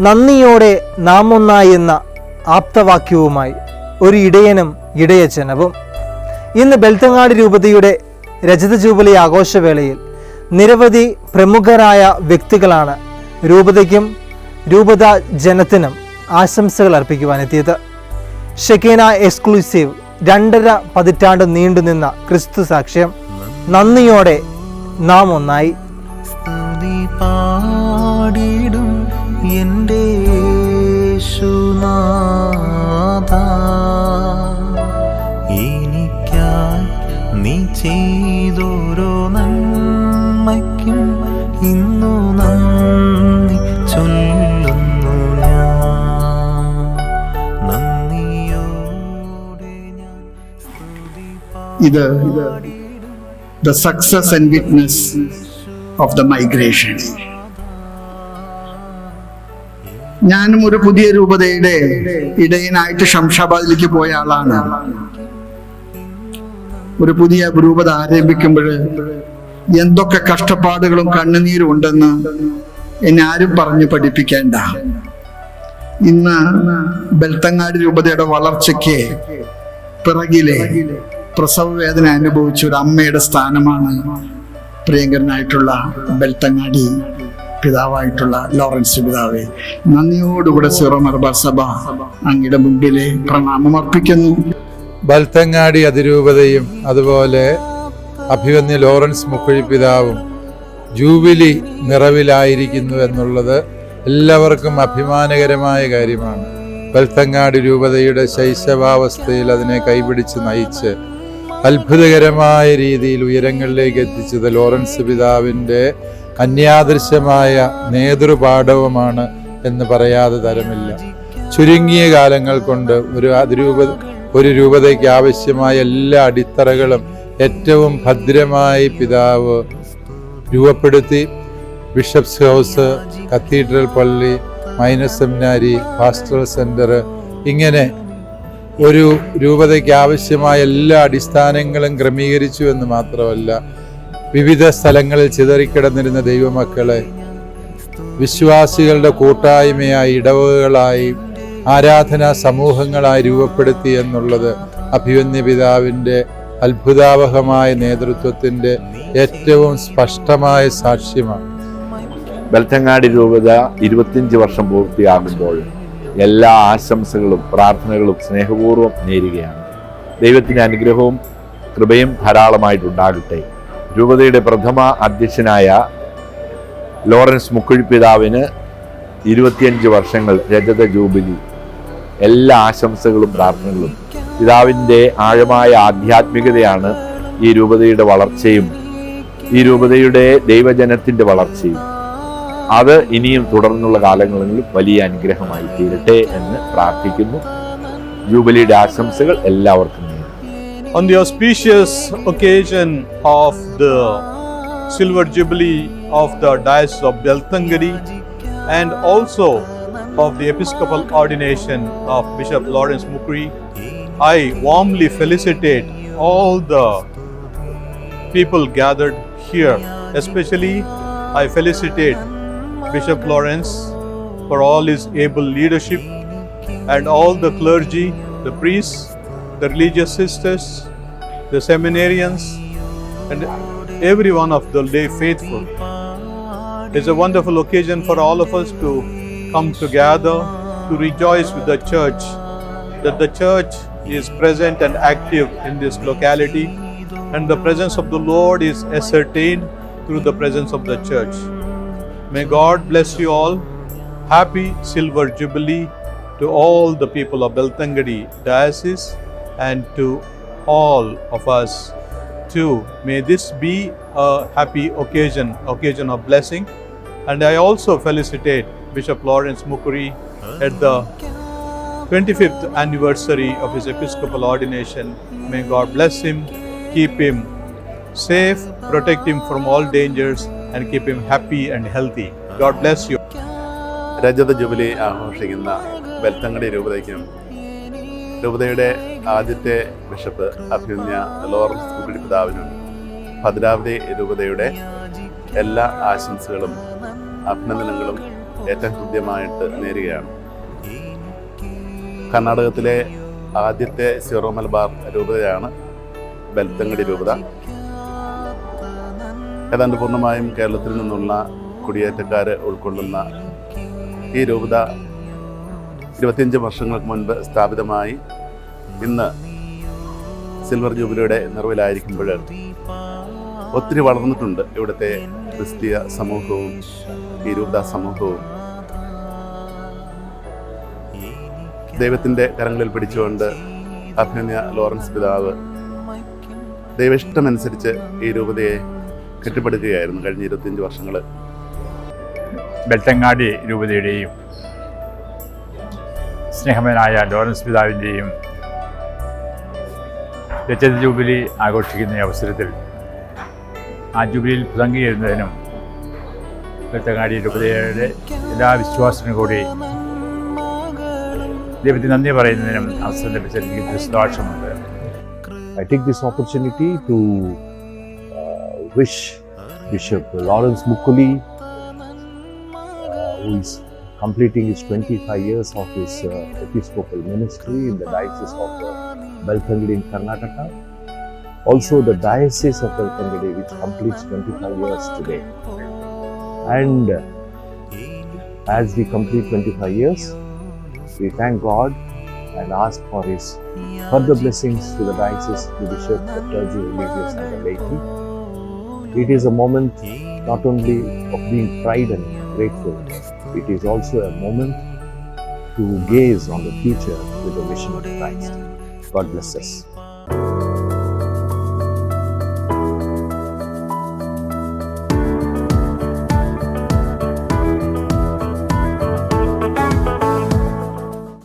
നന്ദിയോടെ നാം ഒന്നായി എന്ന ആപ്തവാക്യവുമായി ഒരു ഇടയനും ഇടയച്ചനവും. ഇന്ന് ബെൽത്തങ്ങാട് രൂപതയുടെ രജത ജൂബിലി ആഘോഷവേളയിൽ നിരവധി പ്രമുഖരായ വ്യക്തികളാണ് രൂപതയ്ക്കും രൂപത ജനത്തിനും ആശംസകൾ അർപ്പിക്കുവാനെത്തിയത്. ഷെക്കീന എക്സ്ക്ലൂസീവ് രണ്ടര പതിറ്റാണ്ട് നീണ്ടുനിന്ന ക്രിസ്തു സാക്ഷ്യം. നന്ദിയോടെ നാം ഒന്നായി പാടിടും എന്റെ യേശുനാഥ എനിക്കായി നീ ചെയ്തോരോ നന്മയ്ക്കും ഇന്നു നന്ദി ചൊല്ലുന്നു ഞാൻ നന്ദിയോടെ ഞാൻ ഇത് the success and witness of the migration. ഞാനും ഒരു പുതിയ രൂപതയുടെ ഇടയനായിട്ട് ശംഷാബാദിലേക്ക് പോയ ആളാണ്. ഒരു പുതിയ രൂപത ആരംഭിക്കുമ്പോൾ എന്തൊക്കെ കഷ്ടപ്പാടുകളും കണ്ണുനീരും ഉണ്ടെന്ന് എന്നെ ആരും പറഞ്ഞു പഠിപ്പിക്കേണ്ട. ഇന്ന് ബെൽത്തങ്ങാട് രൂപതയുടെ വളർച്ചയ്ക്ക് പിറകിലെ പ്രസവ വേദന അനുഭവിച്ച ഒരു അമ്മയുടെ സ്ഥാനമാണ് പ്രിയങ്കരനായിട്ടുള്ള ബെൽത്തങ്ങാടി. പിതാവായിട്ടുള്ള ലോറൻസ് പിതാവെ നന്ദിയോടുകൂടെ സീറോ മലബാർ സഭ അങ്ങയുടെ മുമ്പിലെ പ്രണാമം അർപ്പിക്കുന്നു. ബൽത്തങ്ങാടി അതിരൂപതയും അതുപോലെ അഭിവന്യ ലോറൻസ് മുക്കുഴി പിതാവും ജൂബിലി നിറവിലായിരിക്കുന്നു എന്നുള്ളത് എല്ലാവർക്കും അഭിമാനകരമായ കാര്യമാണ്. ബൽത്തങ്ങാടി രൂപതയുടെ ശൈശവാവസ്ഥയിൽ അതിനെ കൈപിടിച്ച് നയിച്ച് അത്ഭുതകരമായ രീതിയിൽ ഉയരങ്ങളിലേക്ക് എത്തിച്ചത് ലോറൻസ് പിതാവിന്റെ അന്യാദൃശ്യമായ നേതൃപാഠവുമാണ് എന്ന് പറയാതെ തരമില്ല. ചുരുങ്ങിയ കാലങ്ങൾ കൊണ്ട് ഒരു അതിരൂപ ഒരു രൂപതയ്ക്ക് ആവശ്യമായ എല്ലാ അടിത്തറകളും ഏറ്റവും ഭദ്രമായി പിതാവ് രൂപപ്പെടുത്തി. ബിഷപ്സ് ഹൗസ് കത്തീഡ്രൽ പള്ളി മൈനസ് സെമിനാരി പാസ്റ്ററൽ സെന്റർ ഇങ്ങനെ ഒരു രൂപതയ്ക്ക് ആവശ്യമായ എല്ലാ അടിസ്ഥാനങ്ങളും ക്രമീകരിച്ചു എന്ന് മാത്രമല്ല വിവിധ സ്ഥലങ്ങളിൽ ചിതറിക്കിടന്നിരുന്ന ദൈവമക്കളെ വിശ്വാസികളുടെ കൂട്ടായ്മയായി ഇടവകളായി ആരാധനാ സമൂഹങ്ങളായി രൂപപ്പെടുത്തി എന്നുള്ളത് അഭിവന്യ പിതാവിന്റെ അത്ഭുതാവഹമായ നേതൃത്വത്തിന്റെ ഏറ്റവും സ്പഷ്ടമായ സാക്ഷ്യമാണ്. ബെൽത്തങ്ങാടി രൂപത ഇരുപത്തിയഞ്ച് വർഷം പൂർത്തിയാകുമ്പോൾ എല്ലാ ആശംസകളും പ്രാർത്ഥനകളും സ്നേഹപൂർവം നേരുകയാണ്. ദൈവത്തിന്റെ അനുഗ്രഹവും കൃപയും ധാരാളമായിട്ടുണ്ടാകട്ടെ. രൂപതയുടെ പ്രഥമ അധ്യക്ഷനായ ലോറൻസ് മുക്കുഴി പിതാവിന് ഇരുപത്തിയഞ്ച് വർഷങ്ങൾ രജത ജൂബിലി എല്ലാ ആശംസകളും പ്രാർത്ഥനകളും. പിതാവിന്റെ ആഴമായ ആധ്യാത്മികതയാണ് ഈ രൂപതയുടെ വളർച്ചയും ഈ രൂപതയുടെ ദൈവജനത്തിന്റെ വളർച്ചയും. അത് ഇനിയും തുടർന്നുള്ള കാലങ്ങളിലും വലിയ അനുഗ്രഹമായി തീരട്ടെ എന്ന് പ്രാർത്ഥിക്കുന്നു. ജൂബിലിയുടെ ആശംസകൾ എല്ലാവർക്കും on the auspicious occasion of the Silver Jubilee of the Diocese of Beltangadi and also of the Episcopal ordination of Bishop Lawrence Mukri, I warmly felicitate all the people gathered here. Especially, I felicitate Bishop Lawrence for all his able leadership and all the clergy, the priests, the religious sisters, the seminarians, and every one of the lay faithful. It's a wonderful occasion for all of us to come together to rejoice with the church that the church is present and active in this locality and the presence of the Lord is ascertained through the presence of the church. May God bless you all. Happy Silver Jubilee to all the people of Beltangadi Diocese and to all of us too. May this be a happy occasion, occasion of blessing. And I also felicitate Bishop Lawrence Mukuri at the 25th anniversary of his episcopal ordination. May God bless him, keep him safe, protect him from all dangers, and keep him happy and healthy. God bless you. രജത jubilee ആഘോഷിക്കുന്ന ബെൽത്തങ്ങടി രൂപതയ്ക്കും രൂപതയുടെ ആദ്യത്തെ bishop അഭിമന്യ Lawrence കുട്ടി പിതാവിനും ഭദ്രാവതി രൂപതയുടെ എല്ലാ ആശംസകളും അഭിനന്ദനങ്ങളും ഏറ്റവും ഹൃദ്യമായിട്ട് നേരുകയാണ്. കർണാടകത്തിലെ ആദ്യത്തെ സിറോ മലബാർ രൂപതയാണ് ബെൽത്തങ്ങടി രൂപത. ഏതാണ്ട് പൂർണമായും കേരളത്തിൽ നിന്നുള്ള കുടിയേറ്റക്കാരെ ഉൾക്കൊള്ളുന്ന ഈ രൂപത ഇരുപത്തിയഞ്ച് വർഷങ്ങൾക്ക് മുൻപ് സ്ഥാപിതമായി ഇന്ന് സിൽവർ ജൂബിലിയുടെ നിറവിലായിരിക്കുമ്പോൾ ഒത്തിരി വളർന്നിട്ടുണ്ട് ഇവിടുത്തെ ക്രിസ്തീയ സമൂഹവും ഈ സമൂഹവും. ദൈവത്തിന്റെ കരങ്ങളിൽ പിടിച്ചുകൊണ്ട് അഭിനന്യ ലോറൻസ് പിതാവ് ദൈവിഷ്ടമനുസരിച്ച് ഈ രൂപതയെ കെട്ടിപ്പടുക്കുകയായിരുന്നു കഴിഞ്ഞ ഇരുപത്തിയഞ്ച് വർഷങ്ങൾ ബെൽത്തങ്ങാടി രൂപതയുടെയും സ്നേഹമനായ ലോറൻസ് പിതാവിന്റെയും രജത ജൂബിലി ആഘോഷിക്കുന്ന അവസരത്തിൽ ആ ജൂബിലിയിൽ പങ്കുചേരുന്നതിനും ബെൽത്തങ്ങാടി രൂപതയുടെ എല്ലാ വിശ്വാസത്തിനും കൂടി ദൈവത്തിന് നന്ദി പറയുന്നതിനും അവസരം ലഭിച്ച എനിക്ക് സന്തോഷമുണ്ട്. I take this opportunity to wish bishop Lawrence Mukkuzhy completing his 25 years of his uh, episcopal ministry in the Diocese of uh, Belthangadi in Karnataka, also the Diocese of Belthangadi, which completes 25 years today. And uh, as we complete 25 years, we thank God and ask for his further blessings to the diocese, the bishop, the clergy, religious, and the laity. It is a moment not only of being pride and grateful, it is also a moment to gaze on the future with the vision of Christ. God bless us.